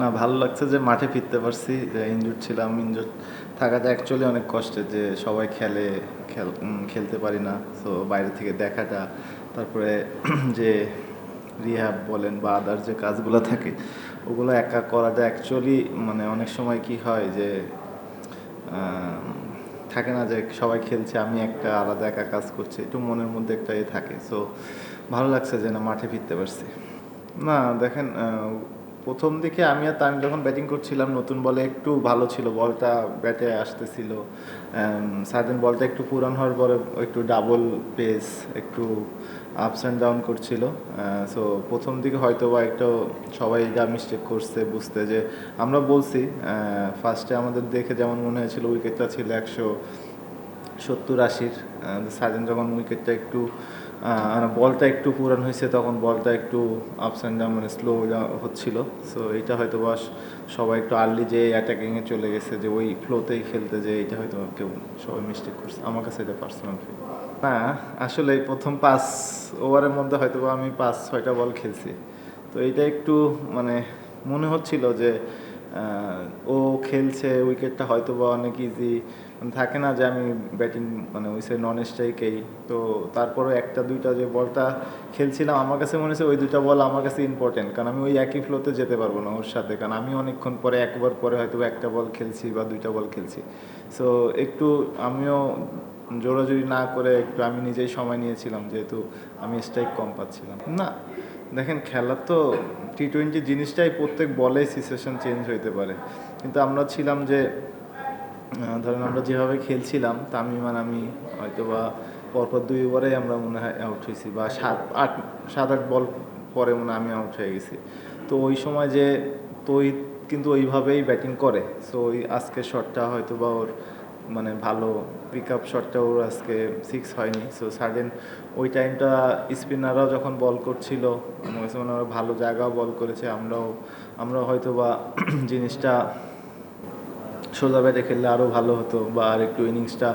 না, ভালো লাগছে যে মাঠে ফিরতে পারছি, যে ইনজুর ছিলাম ইনজুর থাকাটা অ্যাকচুয়ালি অনেক কষ্টের যে সবাই খেলে, খেল খেলতে পারি না, তো বাইরে থেকে দেখাটা, তারপরে যে রিহ্যাব বলেন বা আদার যে কাজগুলো থাকে, ওগুলো একা করাটা অ্যাকচুয়ালি মানে অনেক সময় কি হয় যে থাকে না যে সবাই খেলছে, আমি একটা আলাদা একা কাজ করছি, একটু মনের মধ্যে একটা এ থাকে সো ভালো লাগছে যে না, মাঠে ফিরতে পারছি। না, দেখেন প্রথম দিকে আমি আর তামিম যখন ব্যাটিং করছিলাম, নতুন বলে একটু ভালো ছিল বলটা ব্যাটে আসতেছিল। সার্জেন বলটা একটু পুরান হওয়ার পরে একটু ডাবল পেস একটু আপস অ্যান্ড ডাউন করছিল। সো প্রথম দিকে হয়তো বা একটু সবাই যা মিস্টেক করছে, বুঝতে যে আমরা বলছি ফার্স্টে আমাদের দেখে যেমন মনে হয়েছিল উইকেটটা ছিল একশো সত্তর আশির সার্জেন যখন উইকেটটা একটু আহ, বলটা একটু পুরান হয়েছে তখন বলটা একটু আপস অ্যান্ড ডাউন মানে স্লো হচ্ছিল। সো এইটা হয়তো বা সবাই একটু আর্লি যে অ্যাটাকিংয়ে চলে গেছে যে ওই ফ্লোতেই খেলতে যে এইটা হয়তো কেউ সবাই মিস্টেক করছে। আমার কাছে এটা পার্সোনাল ফিল না আসলে প্রথম পাঁচ ওভারের মধ্যে হয়তো আমি পাঁচ ছয়টা বল খেলছি। তো এইটা একটু মানে মনে হচ্ছিল যে ও খেলছে উইকেটটা হয়তো বা অনেক ইজি থাকে না যে আমি ব্যাটিং মানে ওই সে নন স্ট্রাইকেই তো তারপরে একটা, দুইটা যে বলটা খেলছিলাম, আমার কাছে মনে হচ্ছে ওই দুইটা বল আমার কাছে ইম্পর্টেন্ট কারণ আমি ওই একই ফ্লোতে যেতে পারব না ওর সাথে, কারণ আমি অনেকক্ষণ পরে, একবার পরে হয়তো একটা বল খেলছি বা দুইটা বল খেলছি। সো একটু আমিও জোরাজুরি না করে একটু আমি নিজেই সময় নিয়েছিলাম, যেহেতু আমি স্ট্রাইক কম পাচ্ছিলাম। না দেখেন খেলা তো টি টোয়েন্টি জিনিসটাই প্রত্যেক বলেই সিচুয়েশন চেঞ্জ হইতে পারে। কিন্তু আমরা ছিলাম যে ধরেন আমরা যেভাবে খেলছিলাম, তামিম আর আমি হয়তো বা পরপর দুই ওভারে আমরা মনে হয় আউট হয়েছি বা সাত, আট সাত, আট বল পরে মনে আমি আউট হয়ে গেছি। তো ওই সময় যে তুই কিন্তু ওইভাবেই ব্যাটিং করে। সো ওই আজকের শটটা হয়তো বা ওর মানে ভালো পিক আপ শটটা ওর আজকে সিক্স হয়নি। সো সাডেন ওই টাইমটা স্পিনাররাও যখন বল করছিল আমার ভালো জায়গাও বল করেছে, আমরাও আমরা হয়তো বা জিনিসটা সোজা ব্যাটে খেললে আরও ভালো হতো বা আর একটু ইনিংসটা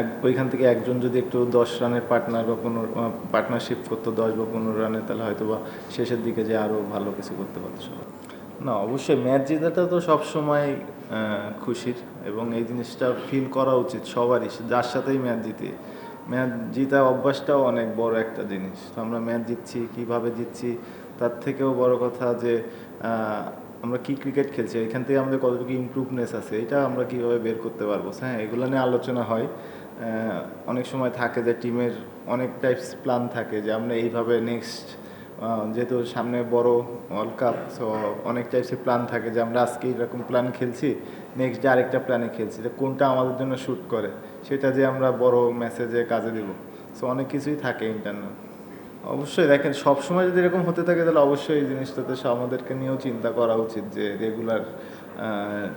এক, ওইখান থেকে একজন যদি একটু দশ রানের পার্টনার বা পনেরো পার্টনারশিপ করতো, দশ বা পনেরো রানে, তাহলে হয়তো বা শেষের দিকে যে আরও ভালো কিছু করতে পারতো সবাই। না, অবশ্যই ম্যাচ জেতাটা তো সবসময় খুশির এবং এই জিনিসটা ফিল করা উচিত সবারই, যার সাথেই ম্যাচ জিতে। ম্যাচ জিতা অভ্যাসটাও অনেক বড় একটা জিনিস। তো আমরা ম্যাচ জিতছি, কীভাবে জিতছি, তার থেকেও বড় কথা যে আমরা কি ক্রিকেট খেলছি, এখান থেকে আমাদের কতটুকু ইমপ্রুভনেস আছে, এটা আমরা কীভাবে বের করতে পারব? হ্যাঁ এগুলো নিয়ে আলোচনা হয়। অনেক সময় থাকে যে টিমের অনেক টাইপস প্ল্যান থাকে যে আমরা এইভাবে নেক্সট যেহেতু সামনে বড় ওয়ার্ল্ড কাপ সো অনেক টাইপসের প্ল্যান থাকে যে আমরা আজকে এরকম প্ল্যান খেলছি নেক্সট ডে আরেকটা প্ল্যানে খেলছি, যে কোনটা আমাদের জন্য শ্যুট করে, সেটা যে আমরা বড় মেসেজে কাজে দেব। সো অনেক কিছুই থাকে ইন্টারনাল অবশ্যই দেখেন, সবসময় যদি এরকম হতে থাকে, তাহলে অবশ্যই এই জিনিসটাতে আমাদেরকে নিয়েও চিন্তা করা উচিত যে রেগুলার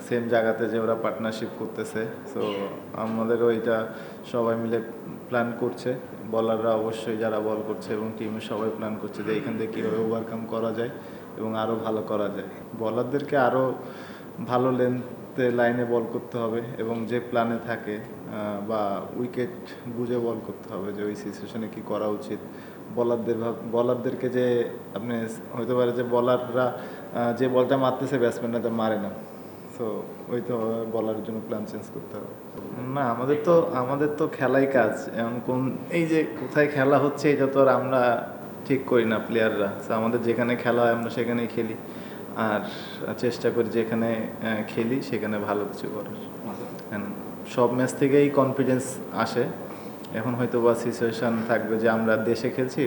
সেম জায়গাতে যে ওরা পার্টনারশিপ করতেছে সো আমাদেরও এটা সবাই মিলে প্ল্যান করছে। বলাররা অবশ্যই যারা বল করছে এবং টিমের সবাই প্ল্যান করছে যে এখান থেকে কীভাবে ওভারকাম করা যায় এবং আরও ভালো করা যায়। বলারদেরকে আরও ভালো লেন্থে লাইনে বল করতে হবে এবং যে প্ল্যানে থাকে বা উইকেট বুঝে বল করতে হবে যে ওই সিচুয়েশনে কী করা উচিত। বলারদের বলারদেরকে যে আপনি হতে পারে যে বলাররা যে বলটা মারতেছে ব্যাটসম্যানরা তো মারে না। সো ওই তো বলার জন্য প্ল্যান চেঞ্জ করতে হবে। না, আমাদের তো আমাদের তো খেলাই কাজ। এমন কোন, এই যে কোথায় খেলা হচ্ছে, এটা তো আর আমরা ঠিক করি না প্লেয়াররা আমাদের যেখানে খেলা হয়, আমরা সেখানেই খেলি। আর চেষ্টা করি যেখানে খেলি, সেখানে ভালো কিছু করার। সব ম্যাচ থেকেই কনফিডেন্স আসে। এখন হয়তো বা সিচুয়েশন থাকবে যে আমরা দেশে খেলছি,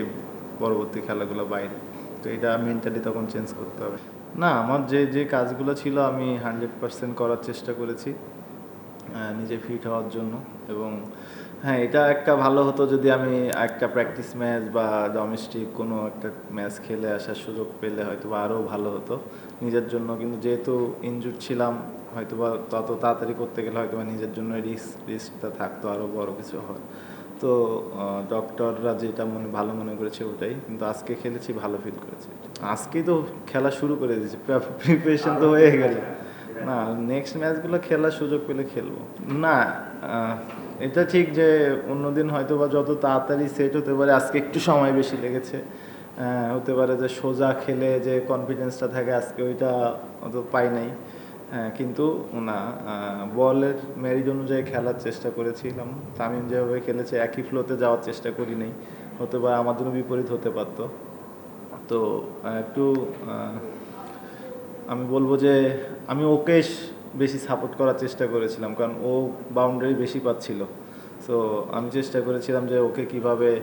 পরবর্তী খেলাগুলো বাইরে। তো এটা মেন্টালি তখন চেঞ্জ করতে হবে। না, আমার যে যে কাজগুলো ছিল আমি হান্ড্রেড পার্সেন্ট করার চেষ্টা করেছি নিজে ফিট হওয়ার জন্য এবং হ্যাঁ এটা একটা ভালো হতো যদি আমি একটা প্র্যাকটিস ম্যাচ বা ডোমেস্টিক কোনো একটা ম্যাচ খেলে আসার সুযোগ পেলে হয়তো বা আরও ভালো হতো। নিজের জন্য কিন্তু যেহেতু ইনজুর ছিলাম হয়তো বা তত তাড়াতাড়ি করতে গেলে হয়তো বা নিজের জন্য রিস্ক রিস্কটা থাকতো আরও বড় কিছু হয়। তো ডক্টররা যেটা মনে, ভালো মনে করেছে ওটাই। কিন্তু আজকে খেলেছি, ভালো ফিল করেছি। আজকেই তো খেলা শুরু করে দিয়েছি। প্রিপারেশন তো হয়ে গেল। না নেক্সট ম্যাচগুলো খেলার সুযোগ পেলে খেলব। না এটা ঠিক যে অন্যদিন হয়তো বা যত তাড়াতাড়ি সেট হতে পারে, আজকে একটু সময় বেশি লেগেছে। হতে পারে যে সোজা খেলে যে কনফিডেন্সটা থাকে, আজকে ওইটা অত পাই নাই। কিন্তু না বলের মেরিট অনুযায়ী খেলার চেষ্টা করেছিলাম। তামিম যেভাবে খেলেছে, একই ফ্লোতে যাওয়ার চেষ্টা করি নাই হতে পারে জন্য বিপরীত হতে পারতো। তো একটু আমি বলব যে, আমি ওকে স- বেশি সাপোর্ট করার চেষ্টা করেছিলাম, কারণ ও বাউন্ডারি বেশি পাচ্ছিল। সো আমি চেষ্টা করেছিলাম যে ওকে কীভাবে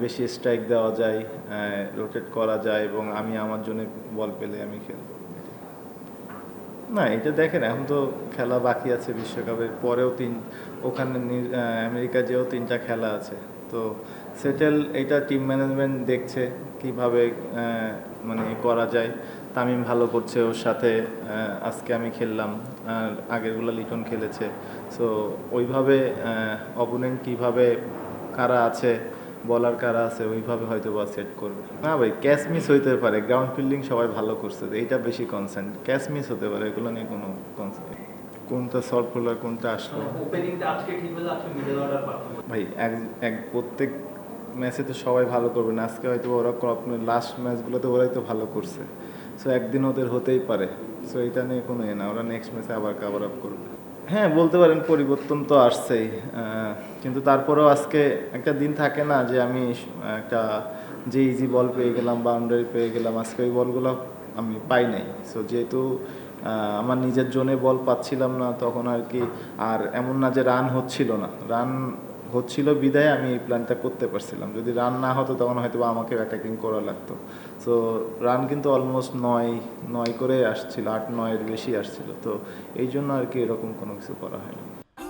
বেশি স্ট্রাইক দেওয়া যায় রোটেট করা যায়, এবং আমি আমার জন্য বল পেলে আমি খেলব। না এটা দেখেন, এখন তো খেলা বাকি আছে বিশ্বকাপের, পরেও তিন, ওখানে আমেরিকা যেও তিনটা খেলা আছে। তো সেটেল এটা টিম ম্যানেজমেন্ট দেখছে কীভাবে মানে করা যায়। তামিম ভালো করছে ওর সাথে আজকে আমি খেললাম, আর আগেরগুলো লিটন খেলেছে। সো ওইভাবে অপোনেন্ট কীভাবে, কারা আছে বলার কারা আছে ওইভাবে হয়তো বা সেট করবে। না ভাই ক্যাচ মিস হইতে পারে গ্রাউন্ড ফিল্ডিং সবাই ভালো করছে এইটা বেশি কনসার্ন ক্যাচ মিস হতে পারে এগুলো নিয়ে কোনো কনসার্ন কোনটা সলভ হলো আর কোনটা আসলো? ওপেনিংটা আজকে ঠিক হলে আজকে মিডল অর্ডার পারফরমেন্স ভাই এক এক প্রত্যেক ম্যাচে তো সবাই ভালো করবে না আজকে হয়তো ওরা লাস্ট ম্যাচগুলোতে ওরাই তো ভালো করছে। সো একদিন ওদের হতেই পারে। সো এটা নিয়ে কোনো এ না ওরা নেক্সট ম্যাচে আবার কাভার আপ করবে। হ্যাঁ বলতে পারেন পরিবর্তন তো আসছেই আহ, কিন্তু তারপরেও আজকে একটা দিন থাকে না যে আমি একটা যে ইজি বল পেয়ে গেলাম বাউন্ডারি পেয়ে গেলাম, আজকে ওই বলগুলো আমি পাই নাই। সো যেহেতু আমার নিজের জোনে বল পাচ্ছিলাম না, তখন আর কি, আর এমন না যে রান হচ্ছিল না। রান হচ্ছিল বিদায় আমি এই প্ল্যানটা করতে পারছিলাম। যদি রান না হতো, তখন হয়তো আমাকে অ্যাটাকিং করা লাগতো। সো রান কিন্তু অলমোস্ট নয় নয় করে আসছিল, আট, নয়ের বেশি আসছিল। তো এই জন্য আর কি এরকম কোনো কিছু করা হয়নি।